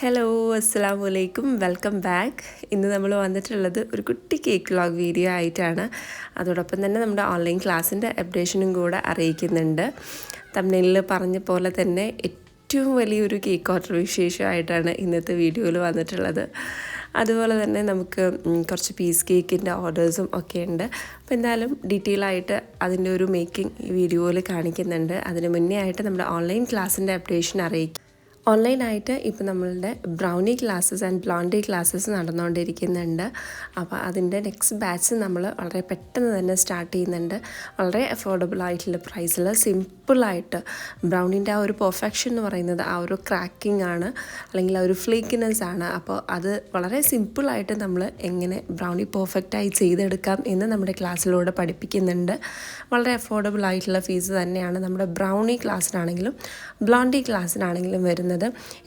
Hello അസ്സാം വലൈക്കും welcome back ഇന്ന് നമ്മൾ വന്നിട്ടുള്ളത് ഒരു കുട്ടി കേക്ക് വ്ളോഗ് വീഡിയോ ആയിട്ടാണ്. അതോടൊപ്പം തന്നെ നമ്മുടെ ഓൺലൈൻ ക്ലാസ്സിന്റെ അപ്ഡേഷനും കൂടെ അറിയിക്കുന്നുണ്ട്. തമിഴിൽ പറഞ്ഞ പോലെ തന്നെ ഏറ്റവും വലിയൊരു കേക്ക് ഓർഡർ വിശേഷമായിട്ടാണ് ഇന്നത്തെ വീഡിയോയിൽ വന്നിട്ടുള്ളത്. അതുപോലെ തന്നെ നമുക്ക് കുറച്ച് പീസ് കേക്കിന്റെ ഓർഡേഴ്സും ഒക്കെ ഉണ്ട്. അപ്പോൾ എന്തായാലും ഡീറ്റെയിൽ ആയിട്ട് അതിന്റെ ഒരു മേക്കിംഗ് വീഡിയോയിൽ കാണിക്കുന്നുണ്ട്. അതിന് മുന്നേ ആയിട്ട് നമ്മുടെ ഓൺലൈൻ ക്ലാസ്സിന്റെ അപ്ഡേഷൻ അറിയിക്കും. ഓൺലൈനായിട്ട് ഇപ്പോൾ നമ്മളുടെ brownie classes and blondie classes നടന്നുകൊണ്ടിരിക്കുന്നുണ്ട്. അപ്പോൾ അതിന്റെ നെക്സ്റ്റ് ബാച്ച് നമ്മൾ വളരെ പെട്ടെന്ന് തന്നെ സ്റ്റാർട്ട് ചെയ്യുന്നുണ്ട്. വളരെ അഫോർഡബിൾ ആയിട്ടുള്ള പ്രൈസിൽ സിമ്പിളായിട്ട് ബ്രൗണിന്റെ ആ ഒരു പെർഫെക്ഷൻ എന്ന് പറയുന്നത് ആ ഒരു ക്രാക്കിംഗ് ആണ്. അല്ലെങ്കിൽ ആ ഒരു ഫ്ലേക്കിനെസ് ആണ്. അപ്പോൾ അത് വളരെ സിമ്പിളായിട്ട് നമ്മൾ എങ്ങനെ ബ്രൗണി പെർഫെക്റ്റായി ചെയ്തെടുക്കാം എന്ന് നമ്മുടെ ക്ലാസ്സിലൂടെ പഠിപ്പിക്കുന്നുണ്ട്. വളരെ അഫോർഡബിൾ ആയിട്ടുള്ള ഫീസ് തന്നെയാണ് നമ്മുടെ ബ്രൗണി ക്ലാസ്സിനാണെങ്കിലും ബ്ലോണ്ടി ക്ലാസ്സിനാണെങ്കിലും വരുന്നത്.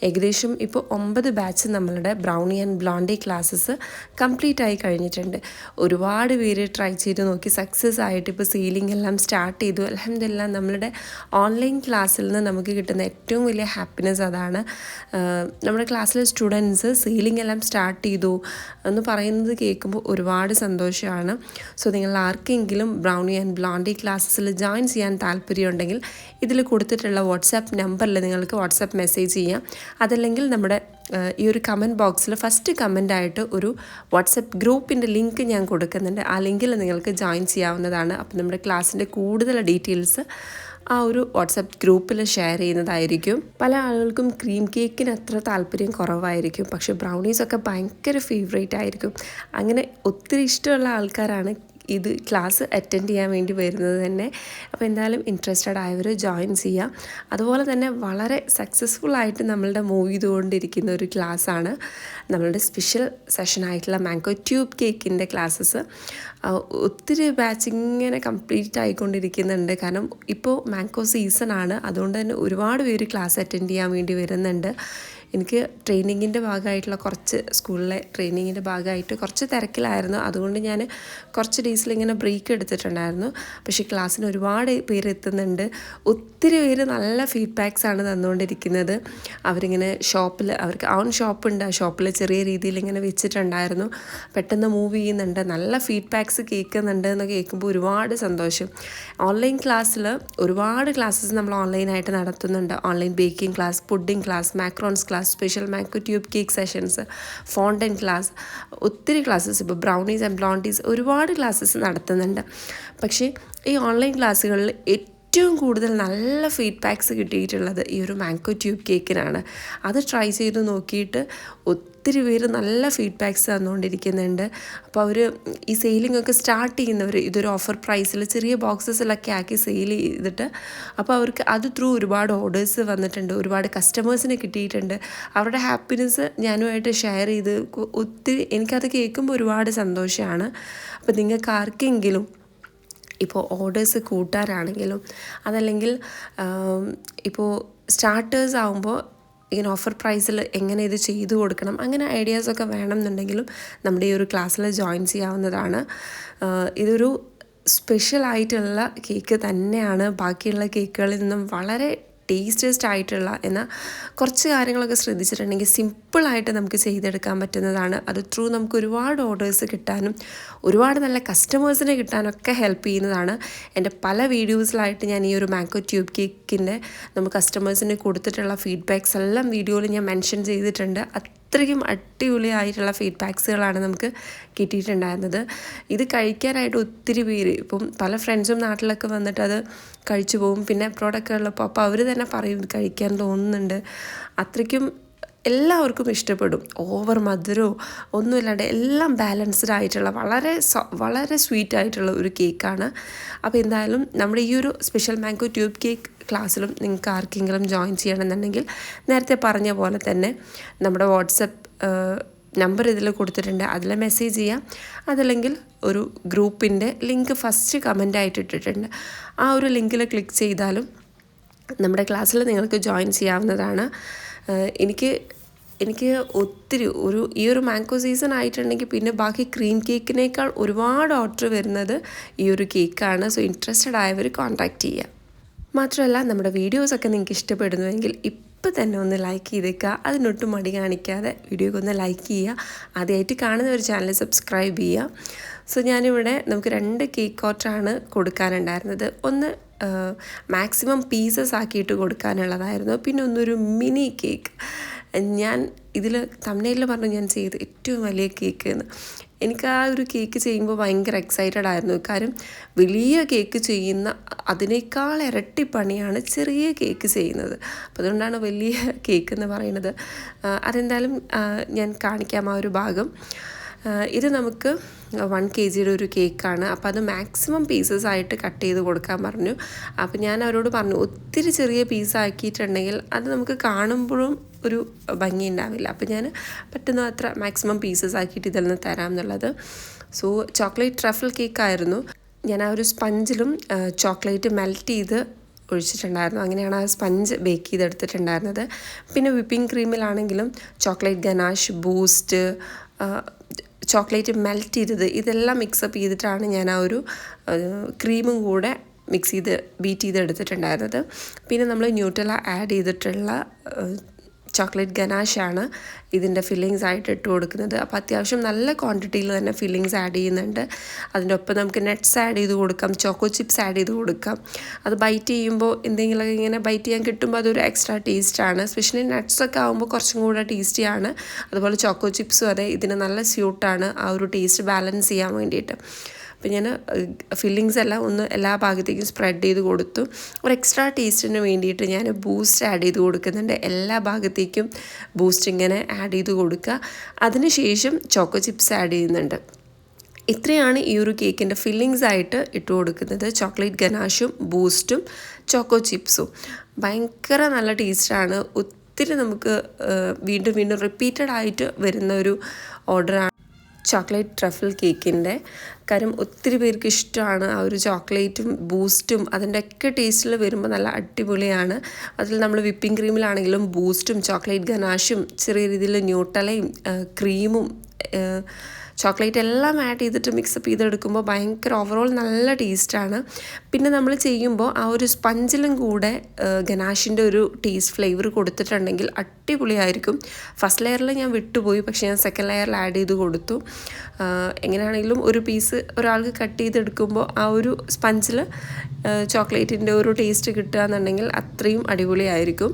ഏകദേശം ഇപ്പോൾ ഒമ്പത് ബാച്ച് നമ്മളുടെ brownie and blondie classes complete ആയി കഴിഞ്ഞിട്ടുണ്ട്. ഒരുപാട് പേര് ട്രൈ ചെയ്ത് നോക്കി സക്സസ് ആയിട്ട് ഇപ്പോൾ സീലിംഗ് എല്ലാം സ്റ്റാർട്ട് ചെയ്തു. അലഹമില്ല നമ്മളുടെ ഓൺലൈൻ ക്ലാസ്സിൽ നിന്ന് നമുക്ക് കിട്ടുന്ന ഏറ്റവും വലിയ ഹാപ്പിനെസ് അതാണ് നമ്മുടെ ക്ലാസ്സിലെ സ്റ്റുഡൻസ് സീലിംഗ് എല്ലാം സ്റ്റാർട്ട് ചെയ്തു എന്ന് പറയുന്നത് കേൾക്കുമ്പോൾ ഒരുപാട് സന്തോഷമാണ്. സോ നിങ്ങൾ ആർക്കെങ്കിലും ബ്രൗണി ആൻഡ് ബ്ലോണ്ടി ക്ലാസ്സസിൽ ജോയിൻ ചെയ്യാൻ താല്പര്യമുണ്ടെങ്കിൽ ഇതിൽ കൊടുത്തിട്ടുള്ള വാട്സാപ്പ് നമ്പറിൽ നിങ്ങൾക്ക് വാട്സാപ്പ് മെസ്സേജ് ചെയ്യാം. അതല്ലെങ്കിൽ നമ്മുടെ ഈ ഒരു കമന്റ് ബോക്സിൽ ഫസ്റ്റ് കമന്റ് ആയിട്ട് ഒരു വാട്സപ്പ് ഗ്രൂപ്പിന്റെ ലിങ്ക് ഞാൻ കൊടുക്കുന്നുണ്ട്. ആ ലിങ്കിൽ നിങ്ങൾക്ക് ജോയിൻ ചെയ്യാവുന്നതാണ്. അപ്പോൾ നമ്മുടെ ക്ലാസ്സിന്റെ കൂടുതൽ ഡീറ്റെയിൽസ് ആ ഒരു വാട്സപ്പ് ഗ്രൂപ്പിൽ ഷെയർ ചെയ്യുന്നതായിരിക്കും. പല ആളുകൾക്കും ക്രീം കേക്കിന് അത്ര താല്പര്യം കുറവായിരിക്കും. പക്ഷേ ബ്രൗണീസൊക്കെ ഭയങ്കര ഫേവറേറ്റ് ആയിരിക്കും. അങ്ങനെ ഒത്തിരി ഇഷ്ടമുള്ള ആൾക്കാരാണ് ഇത് ക്ലാസ് അറ്റൻഡ് ചെയ്യാൻ വേണ്ടി വരുന്നത് തന്നെ. അപ്പോൾ എന്തായാലും ഇൻട്രസ്റ്റഡ് ആയവർ ജോയിൻ ചെയ്യാം. അതുപോലെ തന്നെ വളരെ സക്സസ്ഫുൾ ആയിട്ട് നമ്മളുടെ മൂവ് ചെയ്തുകൊണ്ടിരിക്കുന്ന ഒരു ക്ലാസ്സാണ് നമ്മളുടെ സ്പെഷ്യൽ സെഷൻ ആയിട്ടുള്ള മാങ്കോ ട്യൂബ് കേക്കിന്റെ ക്ലാസ്സസ് ഒത്തിരി ബാച്ച് ഇങ്ങനെ കംപ്ലീറ്റ് ആയിക്കൊണ്ടിരിക്കുന്നുണ്ട്. കാരണം ഇപ്പോൾ സീസൺ ആണ്. അതുകൊണ്ട് തന്നെ ഒരുപാട് പേര് ക്ലാസ് അറ്റൻഡ് ചെയ്യാൻ വേണ്ടി വരുന്നുണ്ട്. എനിക്ക് ട്രെയിനിങ്ങിന്റെ ഭാഗമായിട്ടുള്ള കുറച്ച് സ്കൂളിലെ ട്രെയിനിങ്ങിന്റെ ഭാഗമായിട്ട് കുറച്ച് തിരക്കിലായിരുന്നു. അതുകൊണ്ട് ഞാൻ കുറച്ച് ഡേയ്സിൽ ഇങ്ങനെ ബ്രേക്ക് എടുത്തിട്ടുണ്ടായിരുന്നു. പക്ഷേ ക്ലാസ്സിന് ഒരുപാട് പേര് എത്തുന്നുണ്ട്. ഒത്തിരി പേര് നല്ല ഫീഡ്ബാക്സ് ആണ് തന്നുകൊണ്ടിരിക്കുന്നത്. അവരിങ്ങനെ ഷോപ്പിൽ അവർക്ക് ഓൺ ഷോപ്പുണ്ട്. ആ ഷോപ്പിൽ ചെറിയ രീതിയിൽ ഇങ്ങനെ വെച്ചിട്ടുണ്ടായിരുന്നു. പെട്ടെന്ന് മൂവ് ചെയ്യുന്നുണ്ട്. നല്ല ഫീഡ്ബാക്ക്സ് കേൾക്കുന്നുണ്ട് എന്ന് കേൾക്കുമ്പോൾ ഒരുപാട് സന്തോഷം. ഓൺലൈൻ ക്ലാസ്സിൽ ഒരുപാട് ക്ലാസ്സസ് നമ്മൾ ഓൺലൈനായിട്ട് നടത്തുന്നുണ്ട്. Online baking class pudding class macarons class special mango tube cake sessions fondant class ഒത്തിരി ക്ലാസ്സസ് ഇപ്പോൾ ബ്രൗണീസ് ആൻഡ് ബ്ലോണ്ടീസ് ഒരുപാട് ക്ലാസ്സസ് നടത്തുന്നുണ്ട്. പക്ഷേ ഈ ഓൺലൈൻ ക്ലാസ്സുകളിൽ ഏറ്റവും കൂടുതൽ നല്ല ഫീഡ്ബാക്ക്സ് കിട്ടിയിട്ടുള്ളത് ഈ ഒരു മാങ്കോ ട്യൂബ് കേക്കിനാണ് അത് ട്രൈ ചെയ്ത് നോക്കിയിട്ട് ഒത്തിരി പേര് നല്ല ഫീഡ്ബാക്ക്സ് തന്നുകൊണ്ടിരിക്കുന്നുണ്ട് അപ്പോൾ അവർ ഈ സെയിലിംഗ് ഒക്കെ സ്റ്റാർട്ട് ചെയ്യുന്നവർ ഇതൊരു ഓഫർ പ്രൈസിൽ ചെറിയ ബോക്സസിലൊക്കെ ആക്കി സെയിൽ ചെയ്തിട്ട് അപ്പോൾ അവർക്ക് അത് ത്രൂ ഒരുപാട് ഓർഡേഴ്സ് വന്നിട്ടുണ്ട് ഒരുപാട് കസ്റ്റമേഴ്സിനെ കിട്ടിയിട്ടുണ്ട്. അവരുടെ ഹാപ്പിനെസ് ഞാനുമായിട്ട് ഷെയർ ചെയ്ത് ഒത്തിരി എനിക്കത് കേൾക്കുമ്പോൾ ഒരുപാട് സന്തോഷമാണ് അപ്പോൾ നിങ്ങൾക്ക് ആർക്കെങ്കിലും ഇപ്പോൾ ഓർഡേഴ്സ് കൂട്ടാനാണെങ്കിലും അതല്ലെങ്കിൽ ഇപ്പോൾ സ്റ്റാർട്ടേഴ്സ് ആകുമ്പോൾ ഇങ്ങനെ ഓഫർ പ്രൈസിൽ എങ്ങനെ ഇത് ചെയ്തു കൊടുക്കണം അങ്ങനെ ഐഡിയാസൊക്കെ വേണമെന്നുണ്ടെങ്കിലും നമ്മുടെ ഈ ഒരു ക്ലാസ്സിൽ ജോയിൻ ചെയ്യാവുന്നതാണ്. ഇതൊരു സ്പെഷ്യൽ ആയിട്ടുള്ള കേക്ക് തന്നെയാണ്. ബാക്കിയുള്ള കേക്കുകളിൽ നിന്നും വളരെ ടേസ്റ്റസ്റ്റ് ആയിട്ടുള്ള എന്നാൽ കുറച്ച് കാര്യങ്ങളൊക്കെ ശ്രദ്ധിച്ചിട്ടുണ്ടെങ്കിൽ സിമ്പിളായിട്ട് നമുക്ക് ചെയ്തെടുക്കാൻ പറ്റുന്നതാണ്. അത് ത്രൂ നമുക്ക് ഒരുപാട് ഓർഡേഴ്സ് കിട്ടാനും ഒരുപാട് നല്ല കസ്റ്റമേഴ്സിനെ കിട്ടാനൊക്കെ ഹെൽപ്പ് ചെയ്യുന്നതാണ്. എന്റെ പല വീഡിയോസിലായിട്ട് ഞാൻ ഈ ഒരു മാങ്കോ ട്യൂബ് കേക്കിന്റെ നമുക്ക് കസ്റ്റമേഴ്സിന് കൊടുത്തിട്ടുള്ള ഫീഡ്ബാക്സ് എല്ലാം വീഡിയോയിൽ ഞാൻ മെൻഷൻ ചെയ്തിട്ടുണ്ട്. അത്രയ്ക്കും അടിപൊളിയായിട്ടുള്ള ഫീഡ്ബാക്സുകളാണ് നമുക്ക് കിട്ടിയിട്ടുണ്ടായിരുന്നത്. ഇത് കഴിക്കാനായിട്ട് ഒത്തിരി പേര് ഇപ്പം പല ഫ്രണ്ട്സും നാട്ടിലൊക്കെ വന്നിട്ട് അത് കഴിച്ചു പോകും. പിന്നെ അബ്രോഡൊക്കെ ഉള്ളപ്പോൾ അപ്പോൾ അവർ തന്നെ പറയും കഴിക്കാൻ തോന്നുന്നുണ്ട്. അത്രയ്ക്കും എല്ലാവർക്കും ഇഷ്ടപ്പെടും. ഓവർ മധുരമോ ഒന്നുമില്ലാണ്ട് എല്ലാം ബാലൻസ്ഡ് ആയിട്ടുള്ള വളരെ വളരെ സ്വീറ്റ് ആയിട്ടുള്ള ഒരു കേക്കാണ് അപ്പോൾ എന്തായാലും നമ്മുടെ ഈ ഒരു സ്പെഷ്യൽ മാംഗോ ട്യൂബ് കേക്ക് ക്ലാസ്സിലും നിങ്ങൾക്ക് ആർക്കെങ്കിലും ജോയിൻ ചെയ്യണമെന്നുണ്ടെങ്കിൽ നേരത്തെ പറഞ്ഞ പോലെ തന്നെ നമ്മുടെ വാട്സപ്പ് നമ്പർ ഇതിൽ കൊടുത്തിട്ടുണ്ട്. അതിൽ മെസ്സേജ് ചെയ്യാം. അതല്ലെങ്കിൽ ഒരു ഗ്രൂപ്പിന്റെ ലിങ്ക് ഫസ്റ്റ് കമന്റ് ആയിട്ട് ഇട്ടിട്ടുണ്ട്. ആ ഒരു ലിങ്കിൽ ക്ലിക്ക് ചെയ്താലും നമ്മുടെ ക്ലാസ്സിൽ നിങ്ങൾക്ക് ജോയിൻ ചെയ്യാവുന്നതാണ്. എനിക്ക് എനിക്ക് ഒത്തിരി ഒരു ഈ ഒരു മാംഗോ സീസൺ ആയിട്ടുണ്ടെങ്കിൽ പിന്നെ ബാക്കി ക്രീം കേക്കിനേക്കാൾ ഒരുപാട് ഓർഡർ വരുന്നത് ഈ ഒരു കേക്കാണ് സോ ഇൻട്രസ്റ്റഡ് ആയവർ കോൺടാക്റ്റ് ചെയ്യുക മാത്രമല്ല നമ്മുടെ വീഡിയോസൊക്കെ നിങ്ങൾക്ക് ഇഷ്ടപ്പെടുന്നുവെങ്കിൽ ഇപ്പം തന്നെ ഒന്ന് ലൈക്ക് ചെയ്തേക്കുക. അതിനൊട്ടും മടി കാണിക്കാതെ വീഡിയോക്ക് ഒന്ന് ലൈക്ക് ചെയ്യുക. ആദ്യമായിട്ട് കാണുന്ന ഒരു ചാനൽ സബ്സ്ക്രൈബ് ചെയ്യുക. സോ ഞാനിവിടെ നമുക്ക് രണ്ട് കേക്ക് കോട്ടാണ് കൊടുക്കാനുണ്ടായിരുന്നത്. ഒന്ന് മാക്സിമം പീസസ് ആക്കിയിട്ട് കൊടുക്കാനുള്ളതായിരുന്നു. പിന്നെ ഒന്നൊരു മിനി കേക്ക് ഞാൻ ഇതിൽ തമിഴ്നയിൽ പറഞ്ഞു ഞാൻ ചെയ്ത് ഏറ്റവും വലിയ കേക്ക് എന്ന്. എനിക്ക് ആ ഒരു കേക്ക് ചെയ്യുമ്പോൾ ഭയങ്കര എക്സൈറ്റഡ് ആയിരുന്നു. കാര്യം വലിയ കേക്ക് ചെയ്യുന്ന അതിനേക്കാൾ ഇരട്ടി പണിയാണ് ചെറിയ കേക്ക് ചെയ്യുന്നത്. അപ്പോൾ അതുകൊണ്ടാണ് വലിയ കേക്ക് എന്ന് പറയുന്നത്. അതെന്തായാലും ഞാൻ കാണിക്കാം ആ ഒരു ഭാഗം. ഇത് നമുക്ക് വൺ കെ ജിയുടെ ഒരു കേക്കാണ് അപ്പോൾ അത് മാക്സിമം പീസസ് ആയിട്ട് കട്ട് ചെയ്ത് കൊടുക്കാൻ പറഞ്ഞു. അപ്പോൾ ഞാൻ അവരോട് പറഞ്ഞു ഒത്തിരി ചെറിയ പീസ് ആക്കിയിട്ടുണ്ടെങ്കിൽ അത് നമുക്ക് കാണുമ്പോഴും ഒരു ഭംഗി ഉണ്ടാവില്ല. അപ്പോൾ ഞാൻ പറ്റുന്ന അത്ര മാക്സിമം പീസസ് ആക്കിയിട്ട് ഇതിൽ നിന്ന് തരാം എന്നുള്ളത്. സോ ചോക്ലേറ്റ് ട്രഫിൾ കേക്കായിരുന്നു ഞാൻ ആ ഒരു സ്പഞ്ചിലും ചോക്ലേറ്റ് മെൽറ്റ് ചെയ്ത് ഒഴിച്ചിട്ടുണ്ടായിരുന്നു. അങ്ങനെയാണ് ആ സ്പഞ്ച് ബേക്ക് ചെയ്തെടുത്തിട്ടുണ്ടായിരുന്നത്. പിന്നെ whipping ക്രീമിലാണെങ്കിലും chocolate ganache boost chocolate melt ചെയ്തത് ഇതെല്ലാം മിക്സപ്പ് ചെയ്തിട്ടാണ് ഞാൻ ആ ഒരു ക്രീമും കൂടെ മിക്സ് ചെയ്ത് ബീറ്റ് ചെയ്ത് എടുത്തിട്ടുണ്ടായിരുന്നത് പിന്നെ നമ്മൾ ന്യൂട്രല ആഡ് ചെയ്തിട്ടുള്ള ചോക്ലേറ്റ് ഗനാഷാണ് ഇതിന്റെ ഫില്ലിങ്സ് ആയിട്ട് ഇട്ട് കൊടുക്കുന്നത്. അപ്പോൾ അത്യാവശ്യം നല്ല ക്വാണ്ടിറ്റിയിൽ തന്നെ ഫില്ലിങ്സ് ആഡ് ചെയ്യുന്നുണ്ട്. അതിന്റെ ഒപ്പം നമുക്ക് നട്ട്സ് ആഡ് ചെയ്ത് കൊടുക്കാം ചോക്കോ ചിപ്സ് ആഡ് ചെയ്ത് കൊടുക്കാം. അത് ബൈറ്റ് ചെയ്യുമ്പോൾ എന്തെങ്കിലുമൊക്കെ ഇങ്ങനെ ബൈറ്റ് ചെയ്യാൻ കിട്ടുമ്പോൾ അതൊരു എക്സ്ട്രാ ടേസ്റ്റാണ്. സ്പെഷ്യലി നട്ട്സൊക്കെ ആകുമ്പോൾ കുറച്ചും കൂടെ ടേസ്റ്റിയാണ്. അതുപോലെ ചോക്കോ ചിപ്സും അതെ ഇതിന് നല്ല സ്യൂട്ടാണ് ആ ഒരു ടേസ്റ്റ് ബാലൻസ് ചെയ്യാൻ വേണ്ടിയിട്ട്. അപ്പോൾ ഞാൻ ഫില്ലിങ്സ് എല്ലാം ഒന്ന് എല്ലാ ഭാഗത്തേക്കും സ്പ്രെഡ് ചെയ്ത് കൊടുത്തു. ഒരു എക്സ്ട്രാ ടേസ്റ്റിന് വേണ്ടിയിട്ട് ഞാൻ ബൂസ്റ്റ് ആഡ് ചെയ്ത് കൊടുക്കുന്നുണ്ട്. എല്ലാ ഭാഗത്തേക്കും ബൂസ്റ്റ് ഇങ്ങനെ ആഡ് ചെയ്ത് കൊടുക്കുക. അതിനുശേഷം ചോക്കോ ചിപ്സ് ആഡ് ചെയ്യുന്നുണ്ട്. ഇത്രയാണ് ഈ ഒരു കേക്കിന്റെ ഫില്ലിങ്സ് ആയിട്ട് ഇട്ട് കൊടുക്കുന്നത്. ചോക്ലേറ്റ് ഗനാഷും ബൂസ്റ്റും ചോക്കോ ചിപ്സും ഭയങ്കര നല്ല ടേസ്റ്റാണ് ഒത്തിരി നമുക്ക് വീണ്ടും വീണ്ടും റിപ്പീറ്റഡ് ആയിട്ട് വരുന്ന ഒരു ഓർഡറാണ് ചോക്ലേറ്റ് ട്രഫിൾ കേക്കിന്റെ. കാര്യം ഒത്തിരി പേർക്ക് ഇഷ്ടമാണ് ആ ഒരു ചോക്ലേറ്റും ബൂസ്റ്റും അതിന്റെ ഒക്കെ ടേസ്റ്റിൽ വരുമ്പോൾ നല്ല അടിപൊളിയാണ്. അതിൽ നമ്മൾ വിപ്പിംഗ് ക്രീമിലാണെങ്കിലും ബൂസ്റ്റും ചോക്ലേറ്റ് ഗനാഷും ചെറിയ രീതിയിൽ ന്യൂട്ടലയും ക്രീമും ചോക്ലേറ്റ് എല്ലാം ആഡ് ചെയ്തിട്ട് മിക്സപ്പ് ചെയ്തെടുക്കുമ്പോൾ ഭയങ്കര ഓവറോൾ നല്ല ടേസ്റ്റാണ് പിന്നെ നമ്മൾ ചെയ്യുമ്പോൾ ആ ഒരു സ്പഞ്ചിലും കൂടെ ഗനാഷിന്റെ ഒരു ടേസ്റ്റ് ഫ്ലേവർ കൊടുത്തിട്ടുണ്ടെങ്കിൽ അടിപൊളിയായിരിക്കും. ഫസ്റ്റ് ലെയറിൽ ഞാൻ വിട്ടുപോയി പക്ഷേ ഞാൻ സെക്കൻഡ് ലെയറിൽ ആഡ് ചെയ്ത് കൊടുത്തു. എങ്ങനെയാണെങ്കിലും ഒരു പീസ് ഒരാൾക്ക് കട്ട് ചെയ്തെടുക്കുമ്പോൾ ആ ഒരു സ്പഞ്ചിൽ ചോക്ലേറ്റിന്റെ ഒരു ടേസ്റ്റ് കിട്ടുക എന്നുണ്ടെങ്കിൽ അത്രയും അടിപൊളിയായിരിക്കും.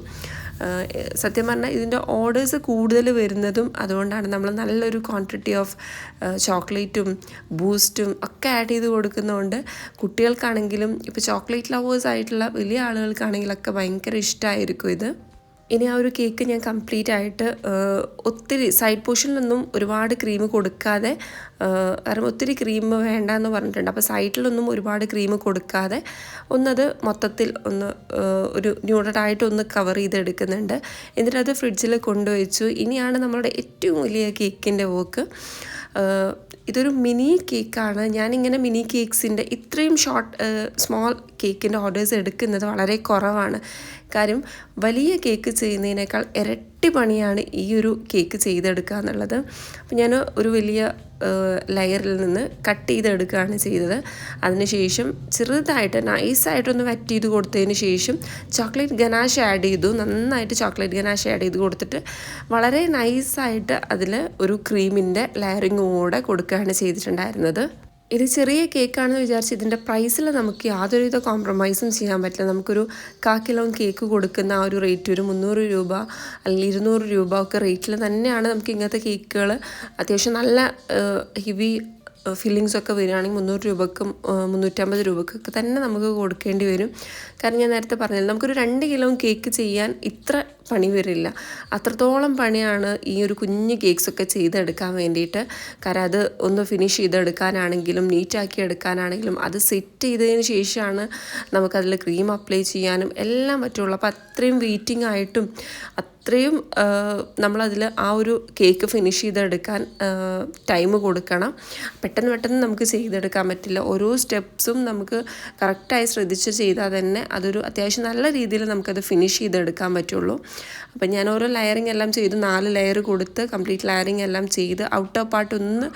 സത്യം പറഞ്ഞാൽ ഇതിന്റെ ഓർഡേഴ്സ് കൂടുതൽ വരുന്നതും അതുകൊണ്ടാണ് നമ്മൾ നല്ലൊരു ക്വാണ്ടിറ്റി ഓഫ് ചോക്ലേറ്റും ബൂസ്റ്റും ഒക്കെ ആഡ് ചെയ്ത് കൊടുക്കുന്നതുകൊണ്ട് കുട്ടികൾക്കാണെങ്കിലും ഇപ്പോൾ ചോക്ലേറ്റ് ലവേഴ്സ് ആയിട്ടുള്ള വലിയ ആളുകൾക്കാണെങ്കിലൊക്കെ ഭയങ്കര ഇഷ്ടമായിരിക്കും ഇത്. ഇനി ആ ഒരു കേക്ക് ഞാൻ കംപ്ലീറ്റ് ആയിട്ട് ഒത്തിരി സൈഡ് പോർഷനിലൊന്നും ഒരുപാട് ക്രീം കൊടുക്കാതെ കാരണം ഒത്തിരി ക്രീം വേണ്ട എന്ന് പറഞ്ഞിട്ടുണ്ട് അപ്പോൾ സൈഡിലൊന്നും ഒരുപാട് ക്രീം കൊടുക്കാതെ ഒന്നത് മൊത്തത്തിൽ ഒന്ന് ഒരു ന്യൂഡായിട്ടൊന്ന് കവർ ചെയ്തെടുക്കുന്നുണ്ട്. എന്നിട്ട് അത് ഫ്രിഡ്ജിൽ കൊണ്ടുവച്ചു. ഇനിയാണ് നമ്മളുടെ ഏറ്റവും വലിയ കേക്കിന്റെ വോക്ക് ഇതൊരു മിനി കേക്കാണ്. ഞാനിങ്ങനെ മിനി കേക്ക്സിന്റെ ഇത്രയും ഷോർട്ട് സ്മോൾ കേക്കിന്റെ ഓർഡേഴ്സ് എടുക്കുന്നത് വളരെ കുറവാണ്. കാര്യം വലിയ കേക്ക് ചെയ്യുന്നതിനേക്കാൾ ഇരട്ടി പണിയാണ് ഈ ഒരു കേക്ക് ചെയ്തെടുക്കുക എന്നുള്ളത്. അപ്പം ഞാൻ ഒരു വലിയ ലെയറിൽ നിന്ന് കട്ട് ചെയ്തെടുക്കുകയാണ് ചെയ്തത്. അതിനുശേഷം ചെറുതായിട്ട് നൈസായിട്ടൊന്ന് വറ്റ് ചെയ്ത് കൊടുത്തതിന് ശേഷം ചോക്ലേറ്റ് ഗനാഷ് ആഡ് ചെയ്തു. നന്നായിട്ട് ചോക്ലേറ്റ് ഗനാഷ് ആഡ് ചെയ്ത് കൊടുത്തിട്ട് വളരെ നൈസായിട്ട് അതിൽ ഒരു ക്രീമിന്റെ ലെയറിങ്ങും കൂടെ കൊടുക്കുകയാണ് ചെയ്തിട്ടുണ്ടായിരുന്നത്. ഇത് ചെറിയ കേക്കാണെന്ന് വിചാരിച്ച് ഇതിന്റെ പ്രൈസിൽ നമുക്ക് യാതൊരുവിധ കോംപ്രമൈസും ചെയ്യാൻ പറ്റില്ല. നമുക്കൊരു കാ കിലോ കേക്ക് കൊടുക്കുന്ന ആ ഒരു റേറ്റ് ഒരു മുന്നൂറ് രൂപ അല്ലെങ്കിൽ ഇരുന്നൂറ് രൂപ ഒക്കെ റേറ്റിൽ തന്നെയാണ് നമുക്ക് ഇങ്ങനത്തെ കേക്കുകൾ അത്യാവശ്യം നല്ല ഹെവി ഫില്ലിങ്സ് ഒക്കെ വരികയാണെങ്കിൽ മുന്നൂറ് രൂപക്കും മുന്നൂറ്റമ്പത് രൂപക്കൊക്കെ തന്നെ നമുക്ക് കൊടുക്കേണ്ടി വരും. കാരണം ഞാൻ നേരത്തെ പറഞ്ഞില്ല നമുക്കൊരു രണ്ട് കിലോ കേക്ക് ചെയ്യാൻ ഇത്ര പണി വരില്ല. അത്രത്തോളം പണിയാണ് ഈ ഒരു കുഞ്ഞു കേക്ക്സൊക്കെ ചെയ്തെടുക്കാൻ വേണ്ടിയിട്ട്. കാരണം അത് ഒന്ന് ഫിനിഷ് ചെയ്തെടുക്കാനാണെങ്കിലും നീറ്റാക്കി എടുക്കാനാണെങ്കിലും അത് സെറ്റ് ചെയ്തതിന് ശേഷമാണ് നമുക്കതിൽ ക്രീം അപ്ലൈ ചെയ്യാനും എല്ലാം പറ്റുള്ളൂ. അപ്പോൾ അത്രയും വെയിറ്റിംഗ് ആയിട്ടും അത്രയും നമ്മളതിൽ ആ ഒരു കേക്ക് ഫിനിഷ് ചെയ്തെടുക്കാൻ ടൈം കൊടുക്കണം. പെട്ടെന്ന് പെട്ടെന്ന് നമുക്ക് ചെയ്തെടുക്കാൻ പറ്റില്ല. ഓരോ സ്റ്റെപ്സും നമുക്ക് കറക്റ്റായി ശ്രദ്ധിച്ച് ചെയ്താൽ തന്നെ അതൊരു അത്യാവശ്യം നല്ല രീതിയിൽ നമുക്കത് ഫിനിഷ് ചെയ്തെടുക്കാൻ പറ്റുള്ളൂ. അപ്പം ഞാൻ ഓരോ ലെയറിങ് എല്ലാം ചെയ്ത് നാല് ലെയർ കൊടുത്ത് കംപ്ലീറ്റ് ലെയറിങ് എല്ലാം ചെയ്ത് ഔട്ട് ഓഫ് പാർട്ട് ഒന്ന്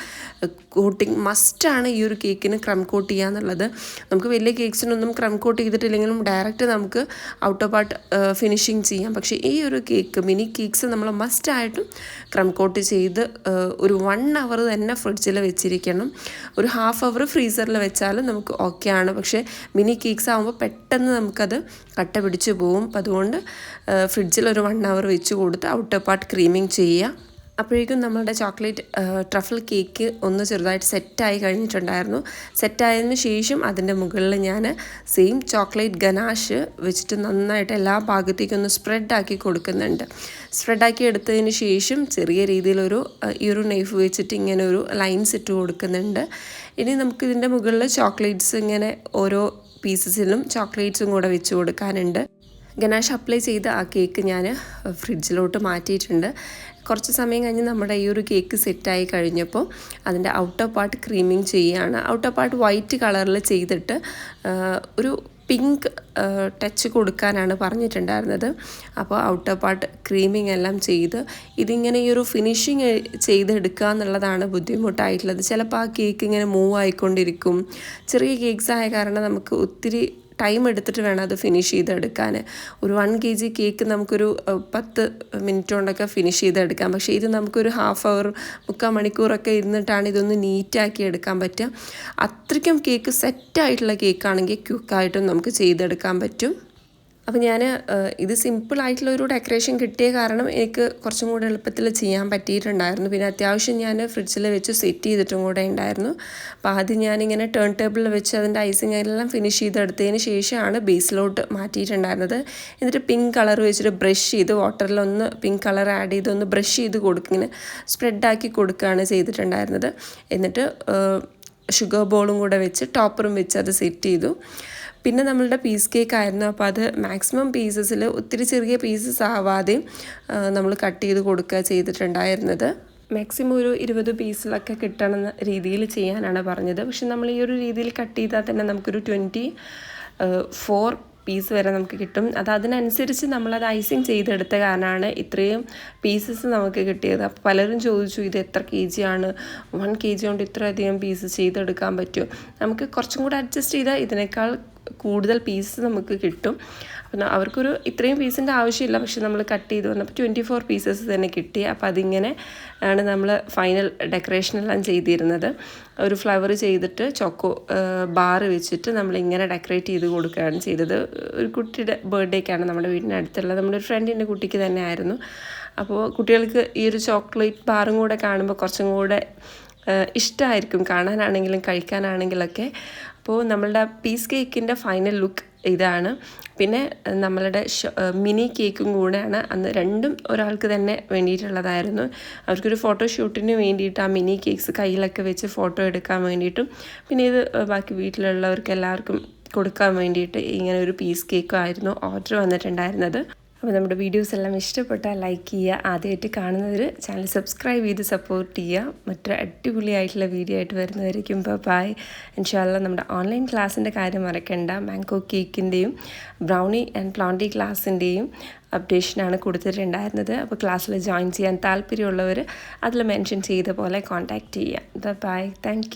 കോട്ടിങ് മസ്റ്റാണ് ഈ ഒരു കേക്കിന് ക്രം കോട്ട് ചെയ്യുക എന്നുള്ളത്. നമുക്ക് വലിയ കേക്ക്സിനൊന്നും ക്രം കോട്ട് ചെയ്തിട്ടില്ലെങ്കിലും ഡയറക്റ്റ് നമുക്ക് ഔട്ട് ഓഫ് പാർട്ട് ഫിനിഷിങ് ചെയ്യാം. പക്ഷേ ഈ ഒരു കേക്ക് മിനി കേക്ക്സ് നമ്മൾ മസ്റ്റായിട്ടും ക്രം കോട്ട് ചെയ്ത് ഒരു വൺ അവർ തന്നെ ഫ്രിഡ്ജിൽ വെച്ചിരിക്കണം. ഒരു ഹാഫ് അവർ ഫ്രീസറിൽ വെച്ചാലും നമുക്ക് ഓക്കെ ആണ്. പക്ഷേ മിനി കേക്ക്സ് ആകുമ്പോൾ പെട്ടെന്ന് നമുക്കത് കട്ട പിടിച്ച് പോവും. അപ്പം അതുകൊണ്ട് ഫ്രിഡ്ജിൽ ഒരു വൺ അവർ വെച്ച് കൊടുത്ത് ഔട്ട് ഓഫ് പാർട്ട് ക്രീമിങ് ചെയ്യുക. അപ്പോഴേക്കും നമ്മളുടെ ചോക്ലേറ്റ് ട്രഫിൾ കേക്ക് ഒന്ന് ചെറുതായിട്ട് സെറ്റായി കഴിഞ്ഞിട്ടുണ്ടായിരുന്നു. സെറ്റായതിനു ശേഷം അതിന്റെ മുകളിൽ ഞാൻ സെയിം ചോക്ലേറ്റ് ഗനാഷ് വെച്ചിട്ട് നന്നായിട്ട് എല്ലാ ഭാഗത്തേക്കും ഒന്ന് സ്പ്രെഡാക്കി കൊടുക്കുന്നുണ്ട്. സ്പ്രെഡാക്കി എടുത്തതിന് ശേഷം ചെറിയ രീതിയിലൊരു ഈ ഒരു നൈഫ് വെച്ചിട്ട് ഇങ്ങനെ ഒരു ലൈൻസ് ഇട്ട് കൊടുക്കുന്നുണ്ട്. ഇനി നമുക്ക് ഇതിന്റെ മുകളിൽ ചോക്ലേറ്റ്സ് ഇങ്ങനെ ഓരോ പീസസിലും ചോക്ലേറ്റ്സും കൂടെ വെച്ച് കൊടുക്കാനുണ്ട്. ഗനാഷ് അപ്ലൈ ചെയ്ത ആ കേക്ക് ഞാൻ ഫ്രിഡ്ജിലോട്ട് മാറ്റിയിട്ടുണ്ട്. കുറച്ച് സമയം കഴിഞ്ഞ് നമ്മുടെ ഈ ഒരു കേക്ക് സെറ്റായി കഴിഞ്ഞപ്പോൾ അതിന്റെ ഔട്ടർ പാർട്ട് ക്രീമിങ് ചെയ്യുകയാണ്. ഔട്ടർ പാർട്ട് വൈറ്റ് കളറിൽ ചെയ്തിട്ട് ഒരു പിങ്ക് ടച്ച് കൊടുക്കാനാണ് പറഞ്ഞിട്ടുണ്ടായിരുന്നത്. അപ്പോൾ ഔട്ടർ പാർട്ട് ക്രീമിങ് എല്ലാം ചെയ്ത് ഇതിങ്ങനെ ഈ ഒരു ഫിനിഷിങ് ചെയ്തെടുക്കുക എന്നുള്ളതാണ് ബുദ്ധിമുട്ടായിട്ടുള്ളത്. ചിലപ്പോൾ ആ കേക്ക് ഇങ്ങനെ മൂവ് ആയിക്കൊണ്ടിരിക്കും. ചെറിയ കേക്ക്സ് ആയ കാരണം നമുക്ക് ഒത്തിരി ടൈം എടുത്തിട്ട് വേണം അത് ഫിനിഷ് ചെയ്തെടുക്കാൻ. ഒരു വൺ കെ ജി കേക്ക് നമുക്കൊരു പത്ത് മിനിറ്റ് കൊണ്ടൊക്കെ ഫിനിഷ് ചെയ്തെടുക്കാം. പക്ഷേ ഇത് നമുക്കൊരു ഹാഫ് അവർ മുക്കാൽ മണിക്കൂറൊക്കെ ഇരുന്നിട്ടാണ് ഇതൊന്ന് നീറ്റാക്കി എടുക്കാൻ പറ്റുക. അത്രയ്ക്കും കേക്ക് സെറ്റായിട്ടുള്ള കേക്കാണെങ്കിൽ ക്വിക്കായിട്ടും നമുക്ക് ചെയ്തെടുക്കാൻ പറ്റും. അപ്പോൾ ഞാൻ ഇത് സിമ്പിളായിട്ടുള്ളൊരു ഡെക്കറേഷൻ കിട്ടിയ കാരണം എനിക്ക് കുറച്ചും കൂടെ എളുപ്പത്തിൽ ചെയ്യാൻ പറ്റിയിട്ടുണ്ടായിരുന്നു. പിന്നെ അത്യാവശ്യം ഞാൻ ഫ്രിഡ്ജിൽ വെച്ച് സെറ്റ് ചെയ്തിട്ടും കൂടെ ഉണ്ടായിരുന്നു. അപ്പോൾ ആദ്യം ഞാനിങ്ങനെ ടേൺ ടേബിളിൽ വെച്ച് അതിന്റെ ഐസിങ് എല്ലാം ഫിനിഷ് ചെയ്തെടുത്തതിന് ശേഷമാണ് ബേസിലോട്ട് മാറ്റിയിട്ടുണ്ടായിരുന്നത്. എന്നിട്ട് പിങ്ക് കളർ വെച്ചിട്ട് ബ്രഷ് ചെയ്ത് വാട്ടറിലൊന്ന് പിങ്ക് കളർ ആഡ് ചെയ്ത് ഒന്ന് ബ്രഷ് ചെയ്ത് കൊടുക്കുക ഇങ്ങനെ സ്പ്രെഡാക്കി കൊടുക്കുകയാണ് ചെയ്തിട്ടുണ്ടായിരുന്നത്. എന്നിട്ട് ഷുഗർ ബോളും കൂടെ വെച്ച് ടോപ്പറും വെച്ച് അത് സെറ്റ് ചെയ്തു. പിന്നെ നമ്മളുടെ പീസ് കേക്ക് ആയിരുന്നു. അപ്പോൾ അത് മാക്സിമം പീസസിൽ ഒത്തിരി ചെറിയ പീസസ് ആവാതെ നമ്മൾ കട്ട് ചെയ്ത് കൊടുക്കുക ചെയ്തിട്ടുണ്ടായിരുന്നത്. മാക്സിമം ഒരു ഇരുപത് പീസിലൊക്കെ കിട്ടണം രീതിയിൽ ചെയ്യാനാണ് പറഞ്ഞത്. പക്ഷെ നമ്മൾ ഈ ഒരു രീതിയിൽ കട്ട് ചെയ്താൽ തന്നെ നമുക്കൊരു ട്വന്റി ഫോർ പീസ് വരെ നമുക്ക് കിട്ടും. അത് അതിനനുസരിച്ച് നമ്മളത് ഐസിങ് ചെയ്തെടുത്ത കാരണമാണ് ഇത്രയും പീസസ് നമുക്ക് കിട്ടിയത്. അപ്പോൾ പലരും ചോദിച്ചു ഇത് എത്ര കെ ജി ആണ്? വൺ കെ ജി കൊണ്ട് ഇത്രയധികം പീസ് ചെയ്തെടുക്കാൻ പറ്റുമോ നമുക്ക് കുറച്ചും കൂടെ അഡ്ജസ്റ്റ് ചെയ്താൽ ഇതിനേക്കാൾ കൂടുതൽ പീസ് നമുക്ക് കിട്ടും. അപ്പം അവർക്കൊരു ഇത്രയും പീസിന്റെ ആവശ്യമില്ല. പക്ഷെ നമ്മൾ കട്ട് ചെയ്ത് വന്നപ്പോൾ ട്വന്റി ഫോർ പീസസ് തന്നെ കിട്ടി. അപ്പോൾ അതിങ്ങനെ ആണ് നമ്മൾ ഫൈനൽ ഡെക്കറേഷനെല്ലാം ചെയ്തിരുന്നത്. ഒരു ഫ്ലവർ ചെയ്തിട്ട് ചോക്കോ ബാർ വെച്ചിട്ട് നമ്മളിങ്ങനെ ഡെക്കറേറ്റ് ചെയ്ത് കൊടുക്കുകയാണ് ചെയ്തത്. ഒരു കുട്ടിയുടെ ബർത്ത്ഡേക്കാണ് നമ്മുടെ വീടിനടുത്തുള്ള നമ്മുടെ ഒരു ഫ്രണ്ടിന്റെ കുട്ടിക്ക് തന്നെ ആയിരുന്നു. അപ്പോൾ കുട്ടികൾക്ക് ഈ ഒരു ചോക്ലേറ്റ് ബാറും കൂടെ കാണുമ്പോൾ കുറച്ചും കൂടെ ഇഷ്ടമായിരിക്കും കാണാനാണെങ്കിലും കഴിക്കാനാണെങ്കിലൊക്കെ അപ്പോൾ നമ്മളുടെ പീസ് കേക്കിന്റെ ഫൈനൽ ലുക്ക് ഇതാണ്. പിന്നെ നമ്മളുടെ മിനി കേക്കും കൂടെയാണ് അന്ന് രണ്ടും ഒരാൾക്ക് തന്നെ വേണ്ടിയിട്ടുള്ളതായിരുന്നു. അവർക്കൊരു ഫോട്ടോഷൂട്ടിന് വേണ്ടിയിട്ട് ആ മിനി കേക്ക്സ് കയ്യിലൊക്കെ വെച്ച് ഫോട്ടോ എടുക്കാൻ വേണ്ടിയിട്ടും പിന്നെ ഇത് ബാക്കി വീട്ടിലുള്ളവർക്ക് എല്ലാവർക്കും കൊടുക്കാൻ വേണ്ടിയിട്ട് ഇങ്ങനെ ഒരു പീസ് കേക്കും ആയിരുന്നു ഓർഡർ വന്നിട്ടുണ്ടായിരുന്നത്. അപ്പോൾ നമ്മുടെ വീഡിയോസ് എല്ലാം ഇഷ്ടപ്പെട്ടാൽ ലൈക്ക് ചെയ്യുക ആദ്യമായിട്ട് കാണുന്നവർ ചാനൽ സബ്സ്ക്രൈബ് ചെയ്ത് സപ്പോർട്ട് ചെയ്യുക. മറ്റൊരു അടിപൊളിയായിട്ടുള്ള വീഡിയോ ആയിട്ട് വരുന്നവരേക്കും ഇപ്പോൾ ബായ് ഇൻഷാല്ല നമ്മുടെ ഓൺലൈൻ ക്ലാസ്സിന്റെ കാര്യം മറക്കണ്ട. മാങ്കോ കേക്കിന്റെയും ബ്രൗണി ആൻഡ് പ്ലോണ്ടി ക്ലാസ്സിന്റെയും അപ്ഡേഷനാണ് കൊടുത്തിട്ടുണ്ടായിരുന്നത്. അപ്പോൾ ക്ലാസ്സിൽ ജോയിൻ ചെയ്യാൻ താല്പര്യമുള്ളവർ അതിൽ മെൻഷൻ ചെയ്ത പോലെ കോൺടാക്റ്റ് ചെയ്യുക. Bye thank